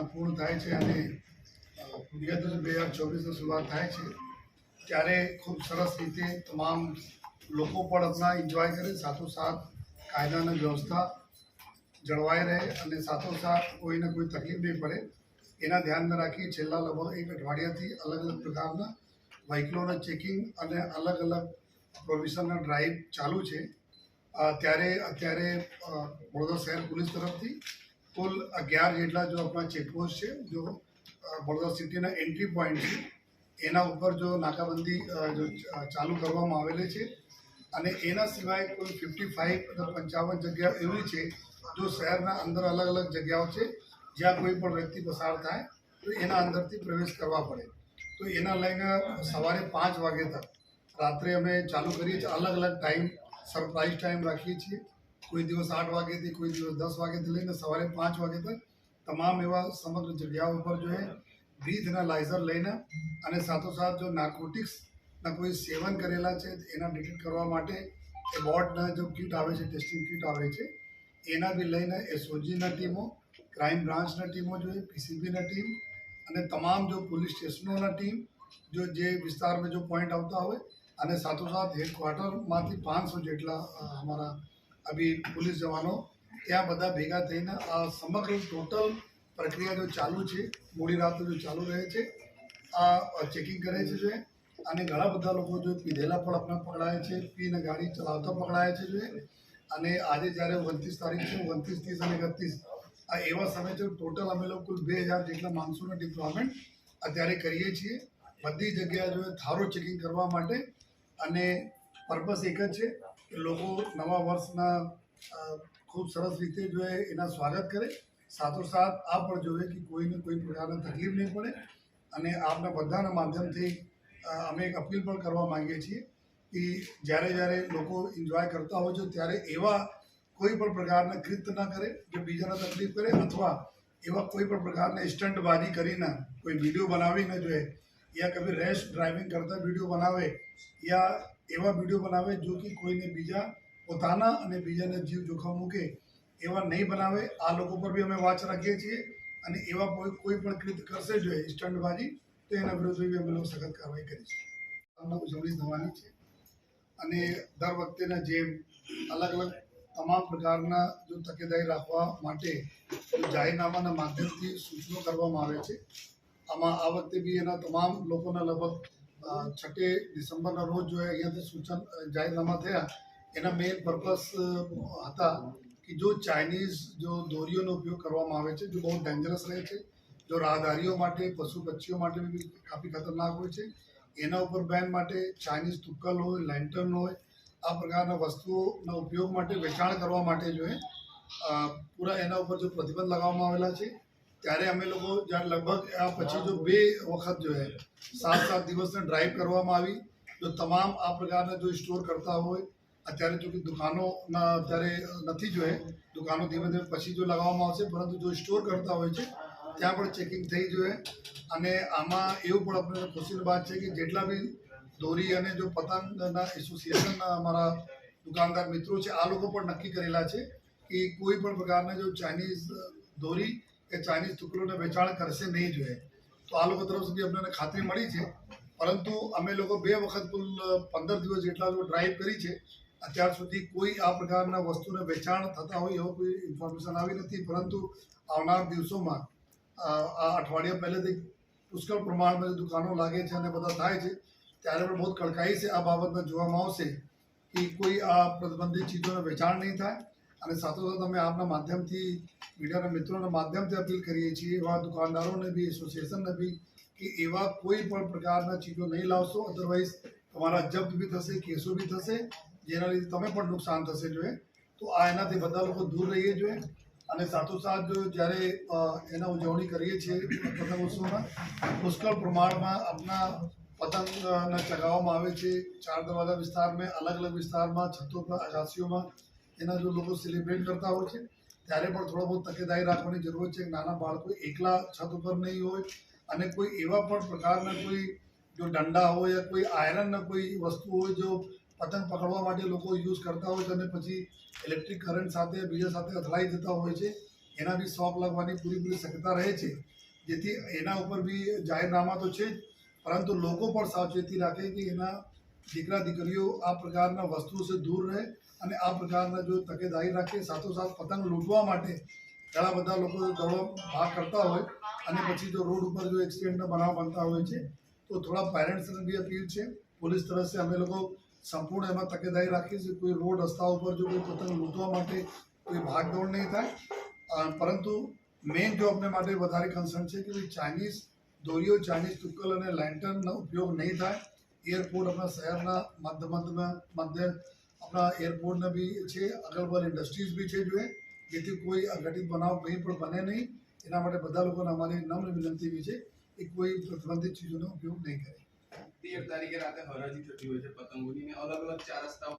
હમણાં પૂર્ણ થાય છે અને બે બે હજાર ચોવીસની શરૂઆત થાય છે, ત્યારે ખૂબ સરસ રીતે તમામ લોકો પણ આપણા એન્જોય કરે, સાથોસાથ કાયદાની વ્યવસ્થા જળવાઈ રહે અને સાથોસાથ કોઈને કોઈ તકલીફ નહીં પડે. એના ધ્યાનમાં રાખી છેલ્લા લગભગ એક અઠવાડિયાથી અલગ અલગ પ્રકારના વ્હીકલોના ચેકિંગ અને અલગ અલગ પ્રોવિઝનના ડ્રાઈવ ચાલુ છે. ત્યારે અત્યારે વડોદરા શહેર પોલીસ તરફથી કુલ અગિયાર જેટલા જો આપણા ચેકપોસ્ટ છે, જો વડોદરા સિટીના એન્ટ્રી પોઈન્ટ છે, એના ઉપર જો નાકાબંધી જો ચાલુ કરવામાં આવેલી છે અને એના સિવાય કોઈ ફિફ્ટી ફાઇવ પંચાવન જગ્યા એવી છે, જો શહેરના અંદર અલગ અલગ જગ્યાઓ છે, જ્યાં કોઈ પણ વ્યક્તિ પસાર થાય, તો એના અંદરથી પ્રવેશ કરવા પડે. તો એના લઈને સવારે પાંચ વાગે તક રાત્રે અમે ચાલુ કરીએ છીએ. અલગ અલગ ટાઈમ સરપ્રાઇઝ ટાઈમ રાખીએ છીએ. કોઈ દિવસ આઠ વાગ્યાથી, કોઈ દિવસ દસ વાગ્યાથી લઈને સવારે પાંચ વાગ્યા તક તમામ એવા સમગ્ર જગ્યાઓ ઉપર જો એ બ્રીથના લાઇઝર લઈને અને સાથોસાથ જો નાર્કોટિક્સના કોઈ સેવન કરેલા છે, એના ડિટેક્ટ કરવા માટે એ બોર્ડના જો કીટ આવે છે ટેસ્ટિંગ કીટ આવે છે, એના બી લઈને એસઓજીના ટીમો ક્રાઇમ બ્રાન્ચના ટીમો જોઈએ પીસીબીના ટીમ અને તમામ જો પોલીસ સ્ટેશનોના ટીમ જો જે વિસ્તારમાં જો પોઈન્ટ આવતા હોય અને સાથોસાથ હેડક્વાર્ટરમાંથી પાંચસો જેટલા અમારા અભી પોલીસ જવાનો, ત્યાં બધા ભેગા થઈને આ સમગ્ર ટોટલ પ્રક્રિયા જો ચાલુ છે, મોડી રાત જો ચાલુ રહે છે, આ ચેકિંગ કરે છે જોઈએ અને ઘણા બધા લોકો જો પીધેલા પણ આપણે પકડાય છે, પીને ગાડી ચલાવતા પકડાય છે જોઈએ અને આજે જ્યારે ઓગણત્રીસ તારીખ છે, ઓગણત્રીસ, ત્રીસ અને એકત્રીસ, આ એવા સમય છે ટોટલ અમે લોકો કુલ બે હજાર જેટલા માણસોનું ડિપ્લોયમેન્ટ અત્યારે કરીએ છીએ. બધી જગ્યાએ જો થારો ચેકિંગ કરવા માટે, અને પર્પસ એક જ છે કે લોકો નવા વર્ષના ખૂબ સરસ રીતે જો એના સ્વાગત કરે. સાથોસાથ આ પણ જોવે કે કોઈને કોઈ પ્રકારની તકલીફ નહીં પડે અને આપના બધાના માધ્યમથી અમે એક અપીલ પણ કરવા માંગીએ છીએ કે જ્યારે જ્યારે લોકો એન્જોય કરતા હોય છે ત્યારે એવા કોઈ પણ પ્રકારના કૃત્ય ન કરે જે બીજાને તકલીફ કરે અથવા એવા કોઈ પણ પ્રકારના સ્ટન્ટબાજી કરીને કોઈ વીડિયો બનાવીને જોઈએ યા કભી રેશ ડ્રાઇવિંગ કરતા વીડિયો બનાવે, યા એવા વીડિયો બનાવે જો કે કોઈને બીજા પોતાના અને બીજાને જીવ જોખમ મૂકે એવા નહીં બનાવે. આ લોકો પર બી અમે વાચ રાખીએ છીએ અને એવા કોઈ કોઈ પણ કૃત કરશે જોઈએ સ્ટંટબાજી તો એના વિરુદ્ધ બી અમે લોકો સખત કાર્યવાહી કરીશું ઉજવણી થવાની છે. અને દર વખતેના જેમ અલગ અલગ તમામ પ્રકારના જો તકેદારી રાખવા માટે જાહેરનામાના માધ્યમથી સૂચનો કરવામાં આવે છે. આમાં આ વખતે બી એના તમામ લોકોના લગભગ છઠ્ઠે ડિસેમ્બરના રોજ જો અહીંયાથી સૂચન જાહેરનામા થયા, એના મેઇન પર્પસ હતા કે જો ચાઇનીઝ જો દોરીઓનો ઉપયોગ કરવામાં આવે છે, જો બહુ ડેન્જરસ રહે છે, જો રાહદારીઓ માટે પશુ પક્ષીઓ માટે બી કાફી ખતરનાક હોય છે, એના ઉપર બેન માટે ચાઇનીઝ તુક્કલ હોય લેન્ટર્ન હોય, આ પ્રકારના વસ્તુઓના ઉપયોગ માટે વેચાણ કરવા માટે જો પૂરા એના ઉપર જો પ્રતિબંધ લગાવવામાં આવેલા છે ત્યારે અમે લોકો જ્યારે લગભગ આ પછી જો બે વખત જો હે, સાત સાત દિવસને ડ્રાઈવ કરવામાં આવી. જો તમામ આ પ્રકારના જો સ્ટોર કરતા હોય, અત્યારે જો કે દુકાનોના અત્યારે નથી જોઈએ દુકાનો ધીમે ધીમે પછી જો લગાવવામાં આવશે, પરંતુ જો સ્ટોર કરતા હોય છે, ત્યાં પણ ચેકિંગ થઈ જોઈએ અને આમાં એવું પણ આપણે ખુશીની વાત છે કે જેટલા બી દોરી અને જો પતંગના એસોસિએશનના અમારા દુકાનદાર મિત્રો છે, આ લોકો પણ નક્કી કરેલા છે કે કોઈ પણ પ્રકારના જો ચાઇનીઝ દોરી કે ચાઇનીઝ ટુકડોને વેચાણ કરશે નહીં જોઈએ. તો આ લોકો તરફ સુધી અમને ખાતરી મળી છે. પરંતુ અમે લોકો બે વખત કુલ પંદર દિવસ જેટલા લોકો ડ્રાઈવ કરી છે. અત્યાર સુધી કોઈ આ પ્રકારના વસ્તુને વેચાણ થતા હોય એવો કોઈ ઇન્ફોર્મેશન આવી નથી. પરંતુ આવનાર દિવસોમાં આ અઠવાડિયા પહેલેથી પુષ્કળ પ્રમાણમાં દુકાનો લાગે છે અને બધા થાય છે. ત્યારે પણ બહુ કડકાઈ છે આ બાબતમાં જોવામાં આવશે કે કોઈ આ પ્રતિબંધિત ચીજોને વેચાણ નહીં થાય. અને સાથોસાથ અમે આપના માધ્યમથી મીડિયાના મિત્રોના માધ્યમથી અપીલ કરીએ છીએ, એવા દુકાનદારોને બી એસોસિએશનને બી, કે એવા કોઈ પણ પ્રકારના ચીજો નહીં લાવશો. અધરવાઇઝ તમારા જપ્ત બી થશે, કેસો બી થશે, જેના લીધે તમે પણ નુકસાન થશે જોઈએ. તો આ એનાથી બધા લોકો દૂર રહીએ જોઈએ. અને સાથોસાથ જો જ્યારે એના ઉજવણી કરીએ છીએ પતંગ ઉત્સવમાં, પુષ્કળ પ્રમાણમાં આપણા પતંગને ચગાવવામાં આવે છે. ચાર દરવાજા વિસ્તારમાં અલગ અલગ વિસ્તારમાં, છતો પર અગાસીઓમાં એના જો લોકો સેલિબ્રેટ કરતા હોય છે, ત્યારે પણ થોડો બહુ તકેદારી રાખવાની જરૂર છે. નાના બાળકો એકલા છત ઉપર નહીં હોય અને કોઈ એવા પણ પ્રકારના કોઈ જો દંડા હોય યા કોઈ આયરનના કોઈ વસ્તુ હોય જો પતંગ પકડવા માટે લોકો યુઝ કરતા હોય છે અને પછી ઇલેક્ટ્રિક કરંટ સાથે બીજા સાથે અથડાઈ જતા હોય છે, એના બી શોખ લાગવાની પૂરેપૂરી શક્યતા રહે છે. જેથી એના ઉપર બી જાહેરનામા તો છે જ, પરંતુ લોકો પણ સાવચેતી રાખે કે એના દીકરા દીકરીઓ આ પ્રકારના વસ્તુઓથી દૂર રહે અને આ પ્રકારના જો તકેદારી રાખે સાથોસાથ પતંગ લૂંટવા માટે ઘણા બધા લોકો દોડો ભાગ કરતા હોય અને પછી જો રોડ ઉપર જો એક્સિડન્ટના બનાવ બનતા હોય છે, તો થોડા પેરેન્ટ્સને બી અપીલ છે. પોલીસ તરફથી અમે લોકો સંપૂર્ણ એમાં તકેદારી રાખીએ છીએ. કોઈ રોડ રસ્તા ઉપર જો કોઈ પતંગ લૂંટવા માટે કોઈ ભાગદોડ નહીં થાય. પરંતુ મેઇન જો અમને માટે વધારે કન્સર્ન છે કે ચાઇનીઝ દોરીઓ ચાઇનીઝ તુક્કલ અને લેન્ટનનો ઉપયોગ નહીં થાય. એરપોર્ટ આપણા શહેરના મધ્ય મધ્યમાં મધ્ય આપણા એરપોર્ટના બી છે અગલ બગલ ઇન્ડસ્ટ્રીઝ બી છે જોઈએ જેથી કોઈ અઘટિત બનાવ કંઈ પણ બને નહીં. એના માટે બધા લોકોને અમારી નમ્ર વિનંતી બી છે કે કોઈ પ્રતિબંધિત ચીજોનો ઉપયોગ નહીં કરે. તેર તારીખે રાતે હરાજી થતી હોય છે પતંગોની અલગ અલગ ચાર રસ્તા